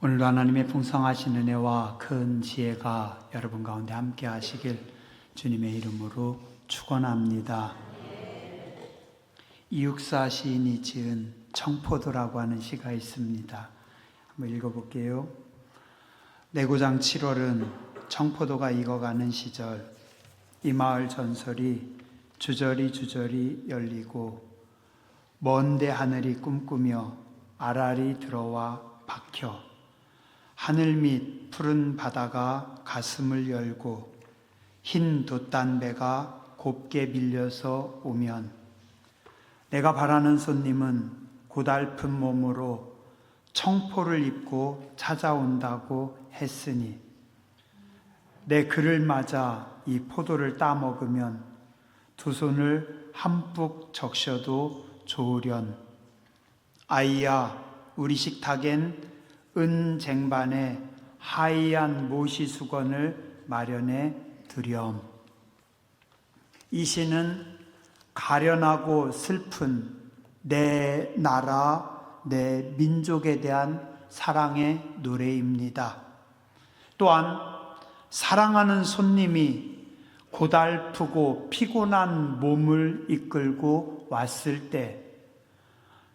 오늘도 하나님의 풍성하신 은혜와 큰 지혜가 여러분 가운데 함께 하시길 주님의 이름으로 축원합니다. 이육사 시인이 지은 청포도라고 하는 시가 있습니다. 한번 읽어볼게요. 내고장 7월은 청포도가 익어가는 시절 이 마을 전설이 주저리 주저리 열리고 먼데 하늘이 꿈꾸며 아랄이 들어와 박혀 하늘 밑 푸른 바다가 가슴을 열고 흰 돛단배가 곱게 밀려서 오면 내가 바라는 손님은 고달픈 몸으로 청포를 입고 찾아온다고 했으니 내 그를 맞아 이 포도를 따먹으면 두 손을 한뿍 적셔도 좋으련. 아이야 우리 식탁엔 은 쟁반에 하얀 모시 수건을 마련해 드렴 이 시는 가련하고 슬픈 내 나라 내 민족에 대한 사랑의 노래입니다. 또한 사랑하는 손님이 고달프고 피곤한 몸을 이끌고 왔을 때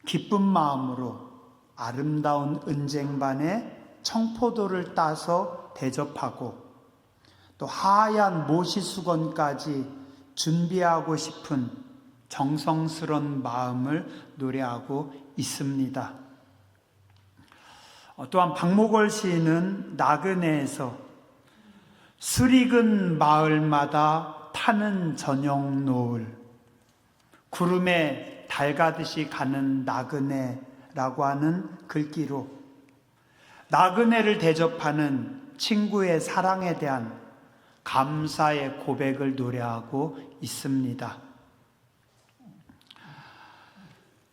기쁜 마음으로 아름다운 은쟁반에 청포도를 따서 대접하고 또 하얀 모시 수건까지 준비하고 싶은 정성스런 마음을 노래하고 있습니다. 어, 또한 박목월 시인은 나그네에서 수익은 마을마다 타는 저녁 노을 구름에 달 가듯이 가는 나그네 라고 하는 글귀로 나그네를 대접하는 친구의 사랑에 대한 감사의 고백을 노래하고 있습니다.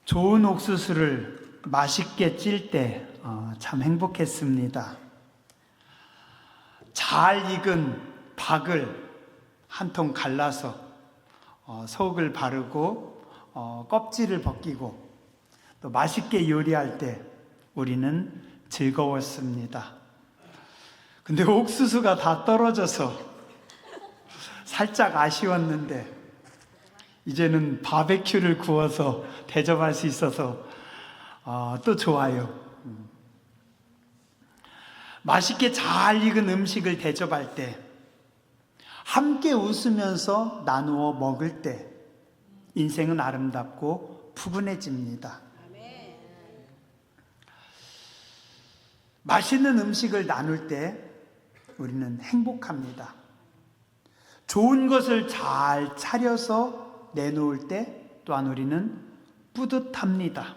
좋은 옥수수를 맛있게 찔 때 참 행복했습니다. 잘 익은 박을 한 통 갈라서 어, 속을 바르고 어, 껍질을 벗기고 또 맛있게 요리할 때 우리는 즐거웠습니다. 근데 옥수수가 다 떨어져서 살짝 아쉬웠는데 이제는 바베큐를 구워서 대접할 수 있어서 어, 또 좋아요. 맛있게 잘 익은 음식을 대접할 때, 함께 웃으면서 나누어 먹을 때, 인생은 아름답고 푸근해집니다. 맛있는 음식을 나눌 때 우리는 행복합니다. 좋은 것을 잘 차려서 내놓을 때 또한 우리는 뿌듯합니다.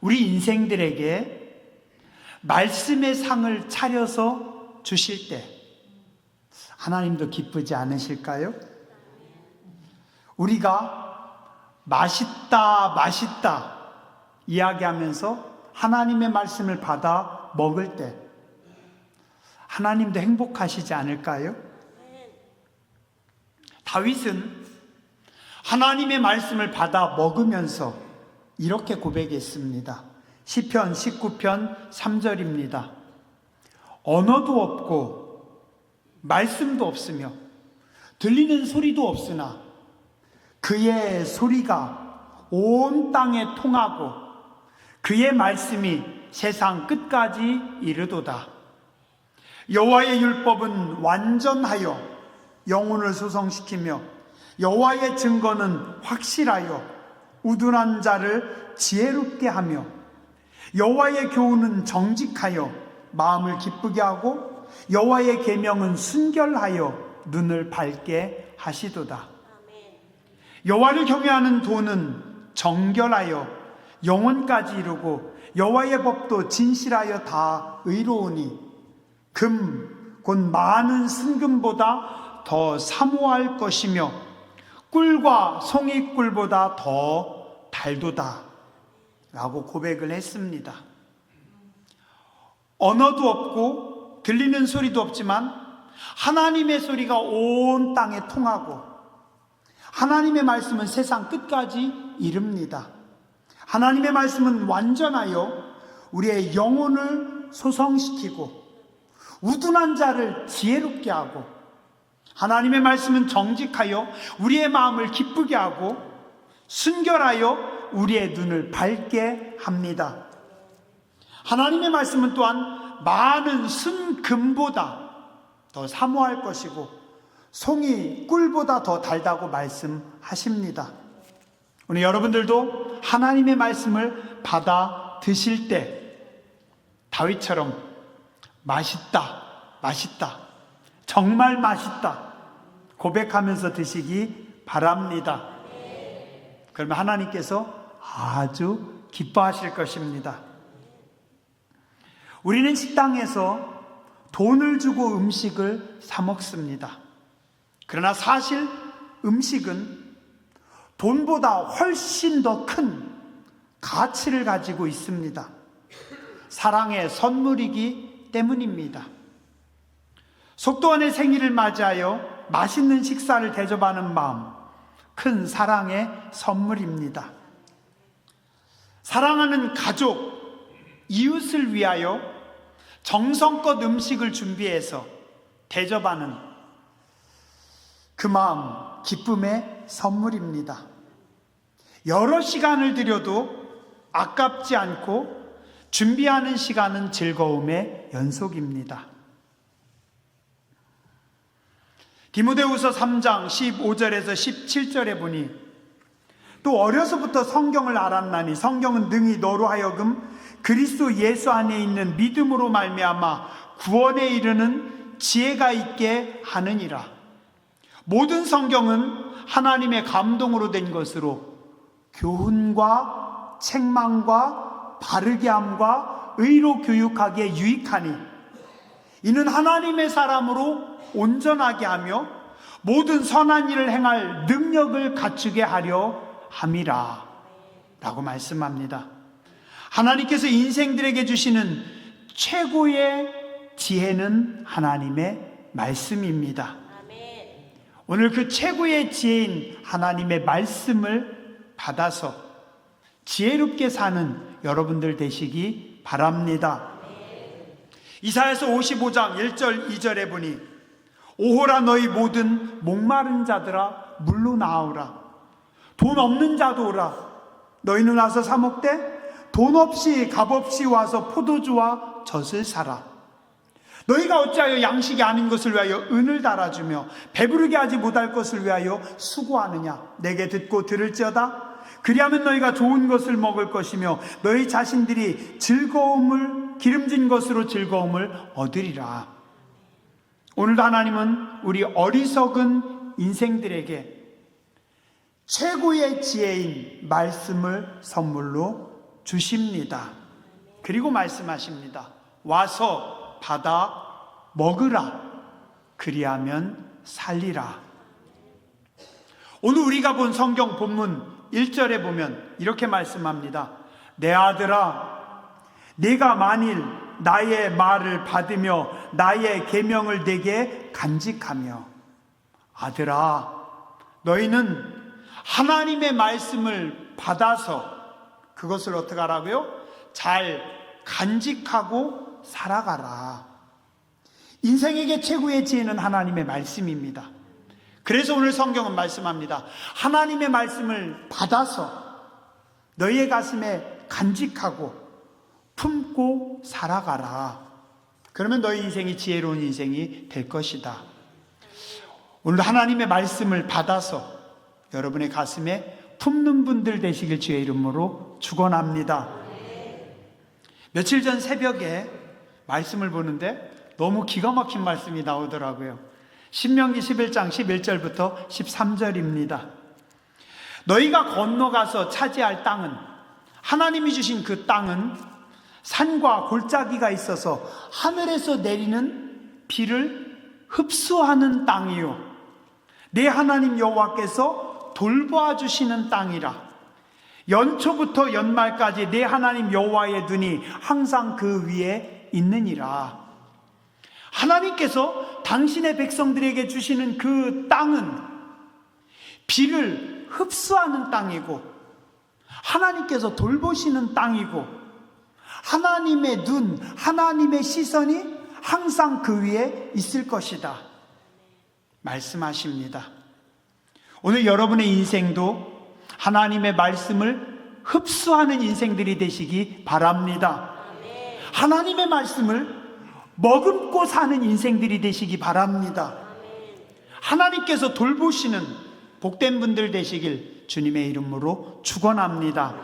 우리 인생들에게 말씀의 상을 차려서 주실 때 하나님도 기쁘지 않으실까요? 우리가 맛있다, 맛있다 이야기하면서 하나님의 말씀을 받아 먹을 때 하나님도 행복하시지 않을까요? 다윗은 하나님의 말씀을 받아 먹으면서 이렇게 고백했습니다. 시편 19편 3절입니다. 언어도 없고 말씀도 없으며 들리는 소리도 없으나 그의 소리가 온 땅에 통하고 그의 말씀이 세상 끝까지 이르도다. 여호와의 율법은 완전하여 영혼을 소성시키며 여호와의 증거는 확실하여 우둔한 자를 지혜롭게 하며 여호와의 교훈은 정직하여 마음을 기쁘게 하고 여호와의 계명은 순결하여 눈을 밝게 하시도다. 여호와를 경외하는 도는 정결하여 영혼까지 이루고 여호와의 법도 진실하여 다 의로우니 금 곧 많은 순금보다 더 사모할 것이며 꿀과 송이꿀보다 더 달도다. 라고 고백을 했습니다. 언어도 없고 들리는 소리도 없지만 하나님의 소리가 온 땅에 통하고 하나님의 말씀은 세상 끝까지 이릅니다. 하나님의 말씀은 완전하여 우리의 영혼을 소성시키고 우둔한 자를 지혜롭게 하고 하나님의 말씀은 정직하여 우리의 마음을 기쁘게 하고 순결하여 우리의 눈을 밝게 합니다. 하나님의 말씀은 또한 많은 순금보다 더 사모할 것이고 송이 꿀보다 더 달다고 말씀하십니다. 오늘 여러분들도 하나님의 말씀을 받아 드실 때 다윗처럼 맛있다, 맛있다, 정말 맛있다 고백하면서 드시기 바랍니다. 그러면 하나님께서 아주 기뻐하실 것입니다. 우리는 식당에서 돈을 주고 음식을 사 먹습니다. 그러나 사실 음식은 돈보다 훨씬 더 큰 가치를 가지고 있습니다. 사랑의 선물이기 때문입니다. 속도원의 생일을 맞이하여 맛있는 식사를 대접하는 마음, 큰 사랑의 선물입니다. 사랑하는 가족, 이웃을 위하여 정성껏 음식을 준비해서 대접하는 그 마음, 기쁨의 선물입니다. 여러 시간을 들여도 아깝지 않고 준비하는 시간은 즐거움의 연속입니다. 디모데후서 3장 15절에서 17절에 보니 또 어려서부터 성경을 알았나니 성경은 능히 너로 하여금 그리스도 예수 안에 있는 믿음으로 말미암아 구원에 이르는 지혜가 있게 하느니라. 모든 성경은 하나님의 감동으로 된 것으로 교훈과 책망과 바르게 함과 의로 교육하기에 유익하니 이는 하나님의 사람으로 온전하게 하며 모든 선한 일을 행할 능력을 갖추게 하려 함이라 라고 말씀합니다. 하나님께서 인생들에게 주시는 최고의 지혜는 하나님의 말씀입니다. 오늘 그 최고의 지혜인 하나님의 말씀을 받아서 지혜롭게 사는 여러분들 되시기 바랍니다. 이사에서 55장 1절 2절에 보니 오호라 너희 모든 목마른 자들아 물로 나오라. 돈 없는 자도 오라. 너희는 와서 사 먹되 돈 없이 값 없이 와서 포도주와 젖을 사라. 너희가 어찌하여 양식이 아닌 것을 위하여 은을 달아주며 배부르게 하지 못할 것을 위하여 수고하느냐? 내게 듣고 들을지어다 그리하면 너희가 좋은 것을 먹을 것이며 너희 자신들이 즐거움을 기름진 것으로 즐거움을 얻으리라 오늘도 하나님은 우리 어리석은 인생들에게 최고의 지혜인 말씀을 선물로 주십니다. 그리고 말씀하십니다. 와서 받아 먹으라. 그리하면 살리라. 오늘 우리가 본 성경 본문 1절에 보면 이렇게 말씀합니다. 내 아들아, 네가 만일 나의 말을 받으며 나의 계명을 내게 간직하며 아들아, 너희는 하나님의 말씀을 받아서 그것을 어떻게 하라고요? 잘 간직하고 살아가라. 인생에게 최고의 지혜는 하나님의 말씀입니다. 그래서 오늘 성경은 말씀합니다. 하나님의 말씀을 받아서 너희의 가슴에 간직하고 품고 살아가라. 그러면 너희 인생이 지혜로운 인생이 될 것이다. 오늘 하나님의 말씀을 받아서 여러분의 가슴에 품는 분들 되시길 주의 이름으로 축원합니다. 며칠 전 새벽에 말씀을 보는데 너무 기가 막힌 말씀이 나오더라고요. 신명기 11장 11절부터 13절입니다. 너희가 건너가서 차지할 땅은 하나님이 주신 그 땅은 산과 골짜기가 있어서 하늘에서 내리는 비를 흡수하는 땅이요. 내 하나님 여호와께서 돌보아 주시는 땅이라. 연초부터 연말까지 내 하나님 여호와의 눈이 항상 그 위에 있느니라. 하나님께서 당신의 백성들에게 주시는 그 땅은 비를 흡수하는 땅이고 하나님께서 돌보시는 땅이고 하나님의 눈, 하나님의 시선이 항상 그 위에 있을 것이다. 말씀하십니다. 오늘 여러분의 인생도 하나님의 말씀을 흡수하는 인생들이 되시기 바랍니다. 하나님의 말씀을 머금고 사는 인생들이 되시기 바랍니다. 하나님께서 돌보시는 복된 분들 되시길 주님의 이름으로 축원합니다.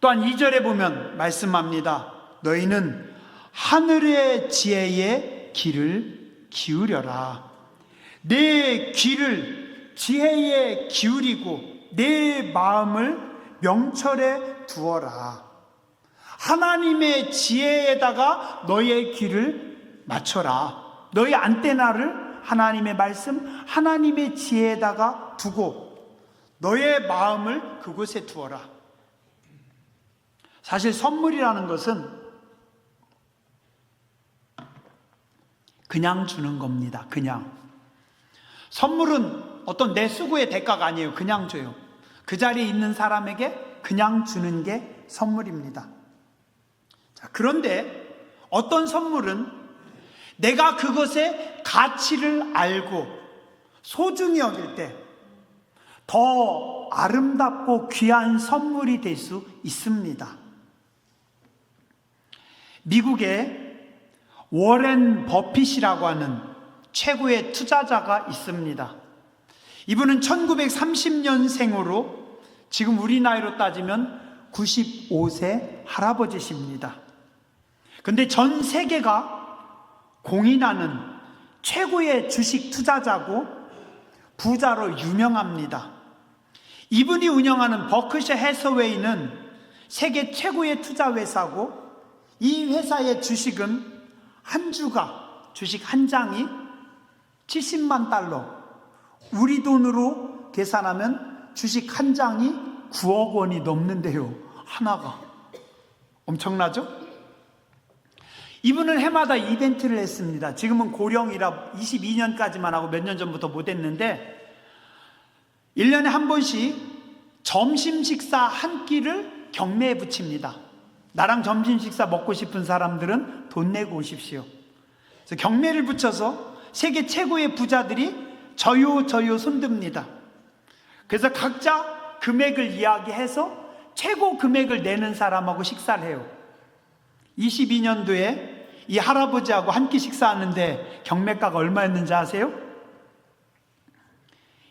또한 2절에 보면 말씀합니다. 너희는 하늘의 지혜의 귀를 기울여라. 내 귀를 지혜에 기울이고 내 마음을 명철에 두어라. 하나님의 지혜에다가 너의 귀를 맞춰라. 너의 안테나를 하나님의 말씀, 하나님의 지혜에다가 두고 너의 마음을 그곳에 두어라. 사실 선물이라는 것은 그냥 주는 겁니다. 그냥. 선물은 어떤 내 수고의 대가가 아니에요. 그냥 줘요. 그 자리에 있는 사람에게 그냥 주는 게 선물입니다. 자, 그런데 어떤 선물은 내가 그것의 가치를 알고 소중히 여길 때 더 아름답고 귀한 선물이 될 수 있습니다. 미국에 워렌 버핏이라고 하는 최고의 투자자가 있습니다. 이분은 1930년생으로 지금 우리 나이로 따지면 95세 할아버지십니다. 근데 전 세계가 공인하는 최고의 주식 투자자고 부자로 유명합니다. 이분이 운영하는 버크셔 해서웨이는 세계 최고의 투자 회사고 이 회사의 주식은 한 주가 주식 한 장이 70만 달러 우리 돈으로 계산하면 주식 한 장이 9억 원이 넘는데요. 하나가 엄청나죠? 이분은 해마다 이벤트를 했습니다. 지금은 고령이라 22년까지만 하고 몇 년 전부터 못 했는데 1년에 한 번씩 점심 식사 한 끼를 경매에 붙입니다. 나랑 점심 식사 먹고 싶은 사람들은 돈 내고 오십시오. 그래서 경매를 붙여서 세계 최고의 부자들이 저요 저요 손듭니다. 그래서 각자 금액을 이야기해서 최고 금액을 내는 사람하고 식사를 해요. 22년도에 이 할아버지하고 한 끼 식사하는데 경매가가 얼마였는지 아세요?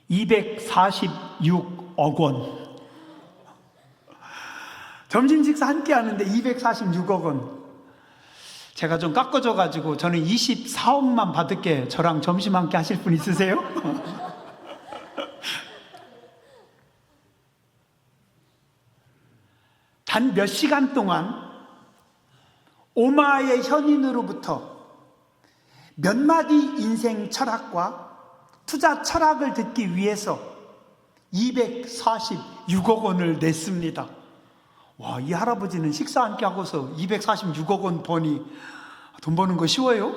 246억 원. 점심 식사 한 끼 하는데 246억 원. 제가 좀 깎아줘 가지고 저는 24억만 받을게. 저랑 점심 한 끼 하실 분 있으세요? 단 몇 시간 동안 오마의 현인으로부터 몇 마디 인생 철학과 투자 철학을 듣기 위해서 246억 원을 냈습니다. 와, 이 할아버지는 식사 한 끼 하고서 246억 원 버니 돈 버는 거 쉬워요?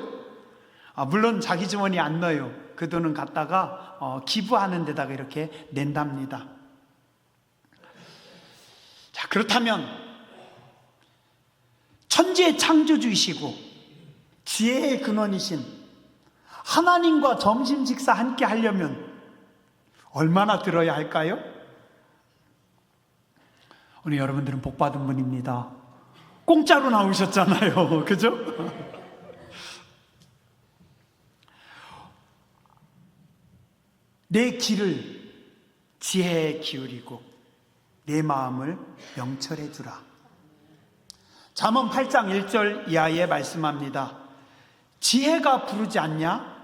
아, 물론 자기 주머니 안 넣어요. 그 돈은 갖다가 어, 기부하는 데다가 이렇게 낸답니다. 자, 그렇다면 천지의 창조주이시고 지혜의 근원이신 하나님과 점심 식사 함께 하려면 얼마나 들어야 할까요? 오늘 여러분들은 복 받은 분입니다. 공짜로 나오셨잖아요. 그죠? 내 길을 지혜에 기울이고 내 마음을 명철해 두라. 잠언 8장 1절 이하에 말씀합니다. 지혜가 부르지 않냐?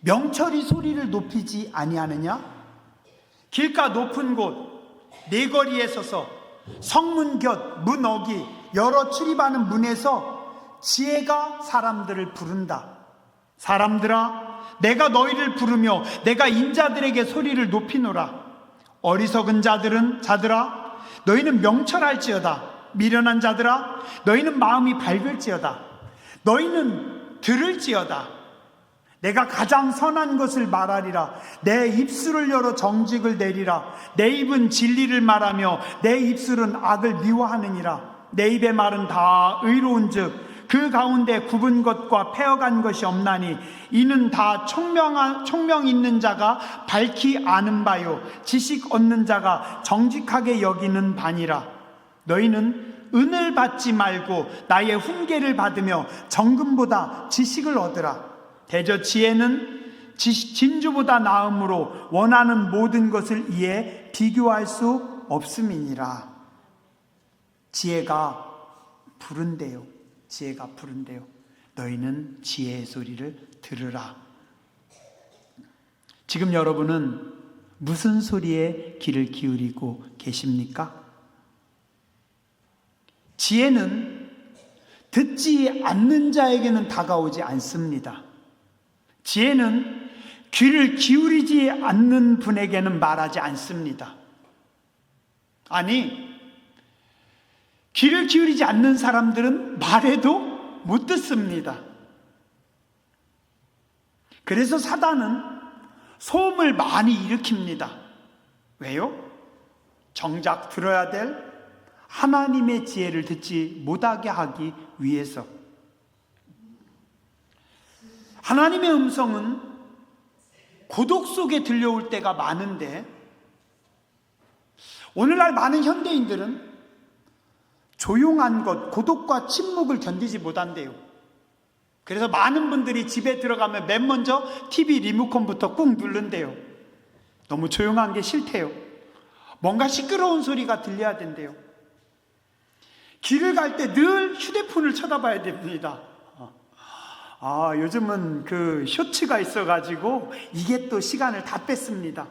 명철이 소리를 높이지 아니하느냐? 길가 높은 곳 네 거리에 서서 성문 곁 문 어기 여러 출입하는 문에서 지혜가 사람들을 부른다. 사람들아 내가 너희를 부르며 내가 인자들에게 소리를 높이노라. 어리석은 자들은 자들아 너희는 명철할지어다. 미련한 자들아 너희는 마음이 밝을지어다. 너희는 들을지어다. 내가 가장 선한 것을 말하리라. 내 입술을 열어 정직을 내리라. 내 입은 진리를 말하며 내 입술은 악을 미워하느니라. 내 입의 말은 다 의로운즉 그 가운데 굽은 것과 패어간 것이 없나니 이는 다 총명한 총명 있는 자가 밝히 아는 바요 지식 얻는 자가 정직하게 여기는 바니라 너희는 은을 받지 말고 나의 훈계를 받으며 정금보다 지식을 얻으라 대저 지혜는 지- 진주보다 나음으로 원하는 모든 것을 이에 비교할 수 없음이니라 지혜가 부른대요. 지혜가 부른대요. 너희는 지혜의 소리를 들으라. 지금 여러분은 무슨 소리에 귀를 기울이고 계십니까? 지혜는 듣지 않는 자에게는 다가오지 않습니다. 지혜는 귀를 기울이지 않는 분에게는 말하지 않습니다. 아니, 귀를 기울이지 않는 사람들은 말해도 못 듣습니다. 그래서 사단은 소음을 많이 일으킵니다. 왜요? 정작 들어야 될 하나님의 지혜를 듣지 못하게 하기 위해서. 하나님의 음성은 고독 속에 들려올 때가 많은데, 오늘날 많은 현대인들은 조용한 것, 고독과 침묵을 견디지 못한대요. 그래서 많은 분들이 집에 들어가면 맨 먼저 TV 리모컨부터 꾹 누른대요. 너무 조용한 게 싫대요. 뭔가 시끄러운 소리가 들려야 된대요. 길을 갈 때 늘 휴대폰을 쳐다봐야 됩니다. 아, 요즘은 그 쇼츠가 있어가지고 이게 또 시간을 다 뺐습니다.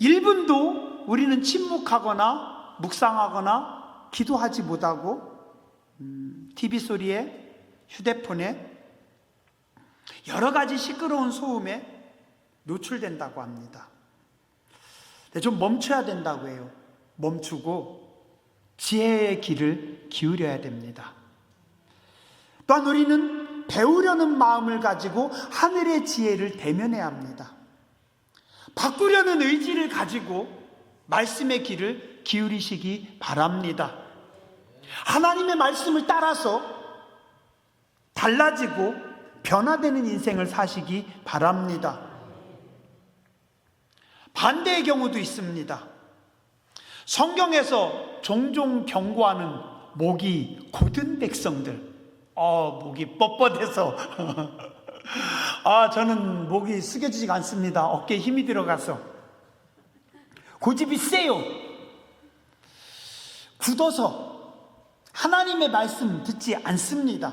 1분도 우리는 침묵하거나 묵상하거나 기도하지 못하고 음, TV 소리에 휴대폰에 여러 가지 시끄러운 소음에 노출된다고 합니다. 좀 멈춰야 된다고 해요. 멈추고 지혜의 길을 기울여야 됩니다. 또한 우리는 배우려는 마음을 가지고 하늘의 지혜를 대면해야 합니다. 바꾸려는 의지를 가지고 말씀의 길을 기울이시기 바랍니다. 하나님의 말씀을 따라서 달라지고 변화되는 인생을 사시기 바랍니다. 반대의 경우도 있습니다. 성경에서 종종 경고하는 목이 곧은 백성들, 어, 목이 뻣뻣해서, 아, 저는 목이 숙여지지가 않습니다. 어깨에 힘이 들어가서. 고집이 세요. 굳어서 하나님의 말씀 듣지 않습니다.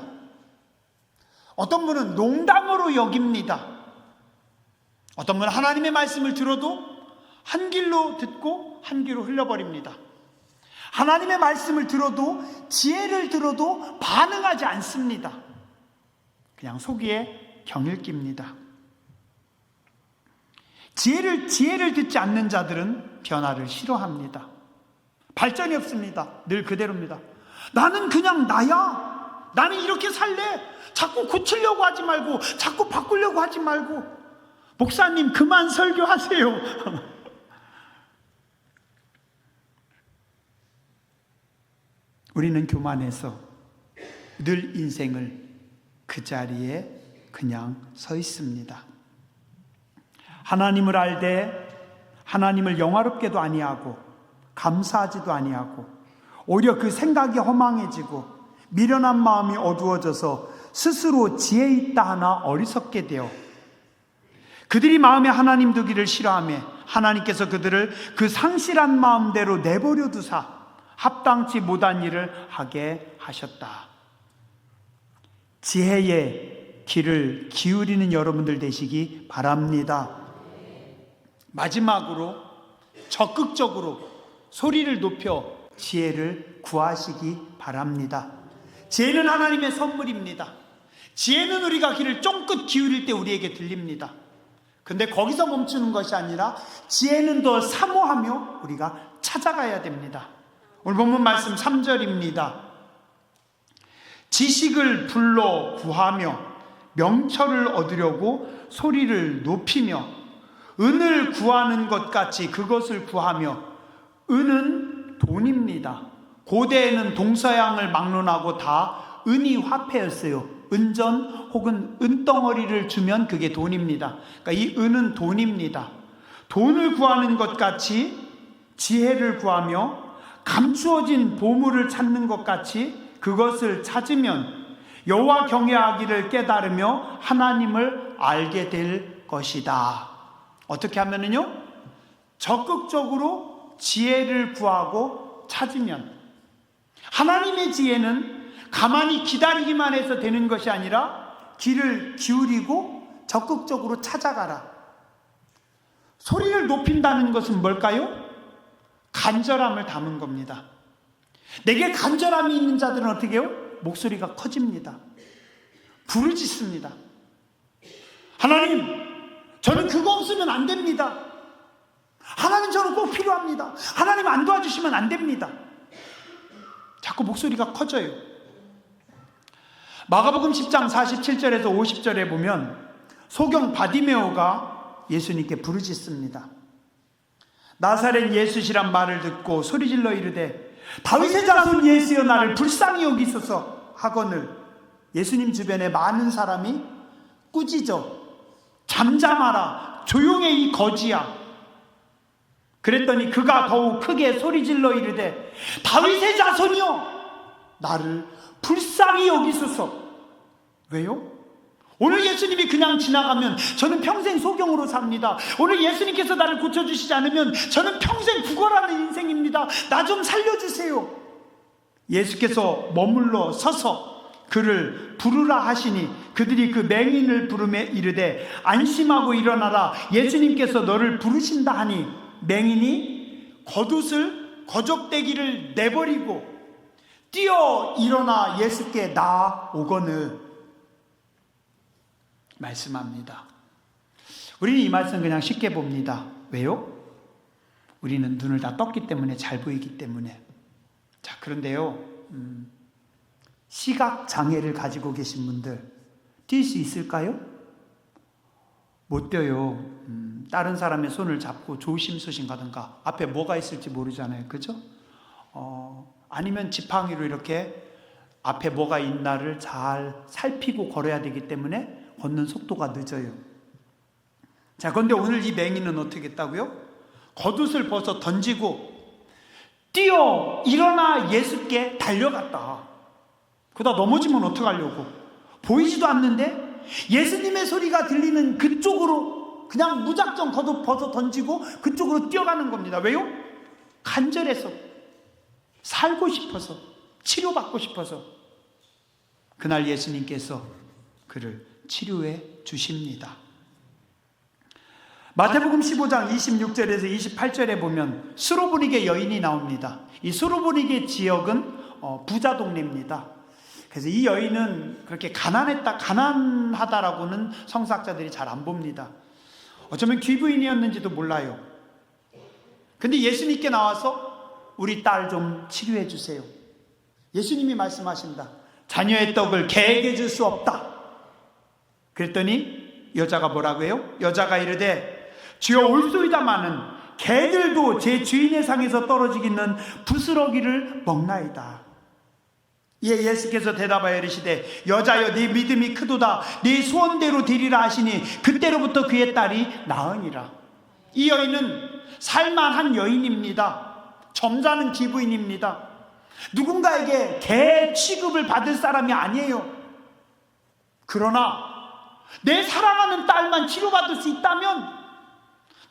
어떤 분은 농담으로 여깁니다. 어떤 분은 하나님의 말씀을 들어도 한 길로 듣고 한 길로 흘려버립니다. 하나님의 말씀을 들어도 지혜를 들어도 반응하지 않습니다. 그냥 속이에 경을 낍니다. 지혜를 지혜를 듣지 않는 자들은 변화를 싫어합니다. 발전이 없습니다. 늘 그대로입니다. 나는 그냥 나야. 나는 이렇게 살래. 자꾸 고치려고 하지 말고, 자꾸 바꾸려고 하지 말고. 목사님, 그만 설교하세요. 우리는 교만해서 늘 인생을 그 자리에 그냥 서 있습니다. 하나님을 알되 하나님을 영화롭게도 아니하고 감사하지도 아니하고 오히려 그 생각이 허망해지고 미련한 마음이 어두워져서 스스로 지혜 있다 하나 어리석게 되어 그들이 마음에 하나님 두기를 싫어하며 하나님께서 그들을 그 상실한 마음대로 내버려 두사 합당치 못한 일을 하게 하셨다. 지혜의 길을 기울이는 여러분들 되시기 바랍니다. 마지막으로 적극적으로 소리를 높여 지혜를 구하시기 바랍니다. 지혜는 하나님의 선물입니다. 지혜는 우리가 귀를 쫑긋 기울일 때 우리에게 들립니다. 근데 거기서 멈추는 것이 아니라 지혜는 더 사모하며 우리가 찾아가야 됩니다. 오늘 본문 말씀 3절입니다. 지식을 불러 구하며 명철을 얻으려고 소리를 높이며 은을 구하는 것 같이 그것을 구하며 은은 돈입니다. 고대에는 동서양을 막론하고 다 은이 화폐였어요. 은전 혹은 은덩어리를 주면 그게 돈입니다. 그러니까 이 은은 돈입니다. 돈을 구하는 것 같이 지혜를 구하며 감추어진 보물을 찾는 것 같이 그것을 찾으면 여호와 경외하기를 깨달으며 하나님을 알게 될 것이다. 어떻게 하면은요? 적극적으로 지혜를 구하고 찾으면 하나님의 지혜는 가만히 기다리기만 해서 되는 것이 아니라 귀를 기울이고 적극적으로 찾아가라. 소리를 높인다는 것은 뭘까요? 간절함을 담은 겁니다. 내게 간절함이 있는 자들은 어떻게 해요? 목소리가 커집니다. 부르짖습니다. 하나님, 저는 그거 없으면 안 됩니다. 하나님 저는 꼭 필요합니다. 하나님 안 도와주시면 안 됩니다. 자꾸 목소리가 커져요. 마가복음 10장 47절에서 50절에 보면 소경 바디메오가 예수님께 부르짖습니다. 나사렛 예수시란 말을 듣고 소리질러 이르되 다윗의 자손 예수여 나를 불쌍히 여기소서 하거늘. 예수님 주변에 많은 사람이 꾸짖어 잠잠하라 조용해 이 거지야. 그랬더니 그가 더욱 크게 소리질러 이르되 다윗의 자손이여 나를 불쌍히 여기소서. 왜요? 오늘 예수님이 그냥 지나가면 저는 평생 소경으로 삽니다. 오늘 예수님께서 나를 고쳐주시지 않으면 저는 평생 구걸하는 인생입니다. 나 좀 살려주세요. 예수께서 머물러 서서 그를 부르라 하시니 그들이 그 맹인을 부르며 이르되 안심하고 일어나라 예수님께서 너를 부르신다 하니 맹인이 겉옷을 거적대기를 내버리고 뛰어 일어나 예수께 나오거늘 말씀합니다. 우리는 이 말씀 그냥 쉽게 봅니다. 왜요? 우리는 눈을 다 떴기 때문에 잘 보이기 때문에. 자, 그런데요, 음, 시각 장애를 가지고 계신 분들 뛸 수 있을까요? 못 뛰어요. 음, 다른 사람의 손을 잡고 조심조심 가든가 앞에 뭐가 있을지 모르잖아요. 그죠? 어, 아니면 지팡이로 이렇게 앞에 뭐가 있나를 잘 살피고 걸어야 되기 때문에 걷는 속도가 늦어요. 자, 그런데 오늘 이 맹인은 어떻게 했다고요? 겉옷을 벗어 던지고 뛰어 일어나 예수께 달려갔다. 그러다 넘어지면 어떡하려고? 보이지도 않는데 예수님의 소리가 들리는 그쪽으로 그냥 무작정 겉옷 벗어 던지고 그쪽으로 뛰어가는 겁니다. 왜요? 간절해서 살고 싶어서 치료받고 싶어서 그날 예수님께서 그를 치료해 주십니다. 마태복음 15장 26절에서 28절에 보면 수로보니게 여인이 나옵니다. 이 수로보니게 지역은 어, 부자 동네입니다. 그래서 이 여인은 그렇게 가난했다, 가난하다라고는 성사학자들이 잘 안 봅니다. 어쩌면 귀부인이었는지도 몰라요. 근데 예수님께 나와서 우리 딸 좀 치료해 주세요. 예수님이 말씀하십니다. 자녀의 떡을 개에게 줄 수 없다. 그랬더니 여자가 뭐라고 해요? 여자가 이르되 주여 올소이다마는 개들도 제 주인의 상에서 떨어지기는 부스러기를 먹나이다. 예, 예수께서 대답하여 이르시되 여자여 네 믿음이 크도다 네 소원대로 되리라 하시니 그때로부터 그의 딸이 나으니라. 이 여인은 살만한 여인입니다. 점잖은 기부인입니다. 누군가에게 개 취급을 받을 사람이 아니에요. 그러나 내 사랑하는 딸만 치료받을 수 있다면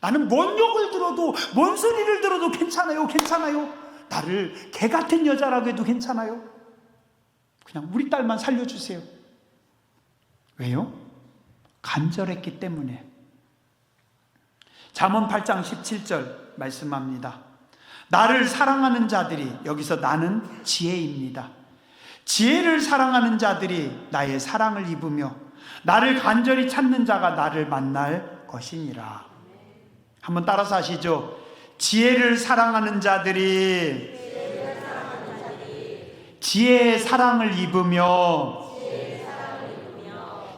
나는 뭔 욕을 들어도 뭔 소리를 들어도 괜찮아요. 괜찮아요. 나를 개 같은 여자라고 해도 괜찮아요. 그냥 우리 딸만 살려주세요. 왜요? 간절했기 때문에. 잠언 8장 17절 말씀합니다. 나를 사랑하는 자들이 여기서 나는 지혜입니다. 지혜를 사랑하는 자들이 나의 사랑을 입으며 나를 간절히 찾는 자가 나를 만날 것이니라. 한번 따라서 하시죠. 지혜를 사랑하는 자들이 지혜의 사랑을 입으며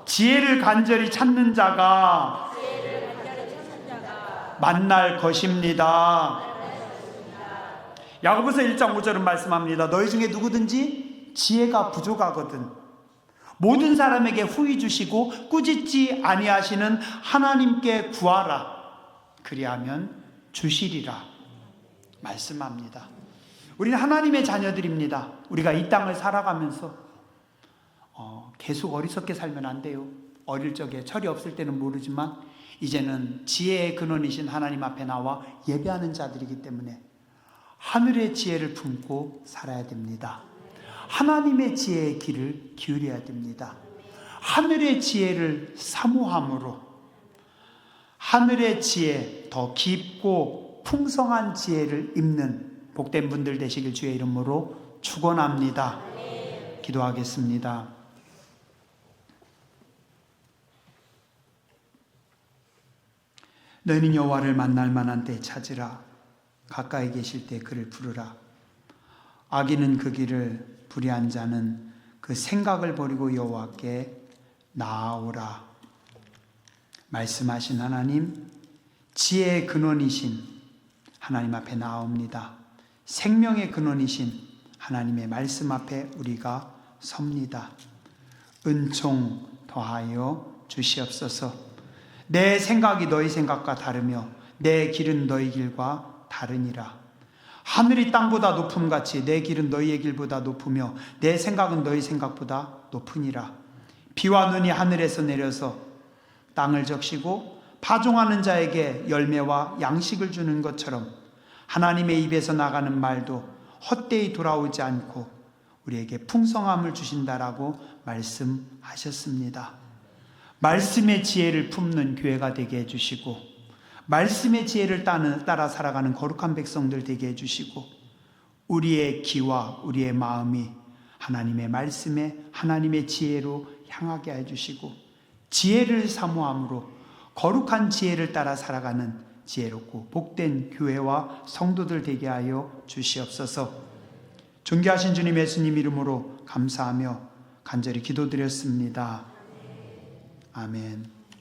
지혜를 간절히 찾는 자가 만날 것입니다. 야고보서 1장 5절은 말씀합니다. 너희 중에 누구든지 지혜가 부족하거든 모든 사람에게 후히 주시고 꾸짖지 아니하시는 하나님께 구하라. 그리하면 주시리라. 말씀합니다. 우리는 하나님의 자녀들입니다. 우리가 이 땅을 살아가면서 어, 계속 어리석게 살면 안 돼요. 어릴 적에 철이 없을 때는 모르지만 이제는 지혜의 근원이신 하나님 앞에 나와 예배하는 자들이기 때문에 하늘의 지혜를 품고 살아야 됩니다. 하나님의 지혜의 길을 기울여야 됩니다. 하늘의 지혜를 사모함으로 하늘의 지혜 더 깊고 풍성한 지혜를 입는 복된 분들 되시길 주의 이름으로 축원합니다. 기도하겠습니다. 너희는 여호와를 만날 만한 때 찾으라 가까이 계실 때 그를 부르라 악인은 그 길을 불의한 자는 그 생각을 버리고 여호와께 나아오라. 말씀하신 하나님 지혜의 근원이신 하나님 앞에 나옵니다. 생명의 근원이신 하나님의 말씀 앞에 우리가 섭니다. 은총 더하여 주시옵소서. 내 생각이 너희 생각과 다르며 내 길은 너희 길과 다르니라. 하늘이 땅보다 높음 같이 내 길은 너희의 길보다 높으며 내 생각은 너희 생각보다 높으니라. 비와 눈이 하늘에서 내려서 땅을 적시고 파종하는 자에게 열매와 양식을 주는 것처럼 하나님의 입에서 나가는 말도 헛되이 돌아오지 않고 우리에게 풍성함을 주신다라고 말씀하셨습니다. 말씀의 지혜를 품는 교회가 되게 해주시고, 말씀의 지혜를 따라 살아가는 거룩한 백성들 되게 해주시고, 우리의 기와 우리의 마음이 하나님의 말씀에 하나님의 지혜로 향하게 해주시고, 지혜를 사모함으로 거룩한 지혜를 따라 살아가는 지혜롭고 복된 교회와 성도들 되게 하여 주시옵소서. 존귀하신 주님 예수님 이름으로 감사하며 간절히 기도드렸습니다. 아멘.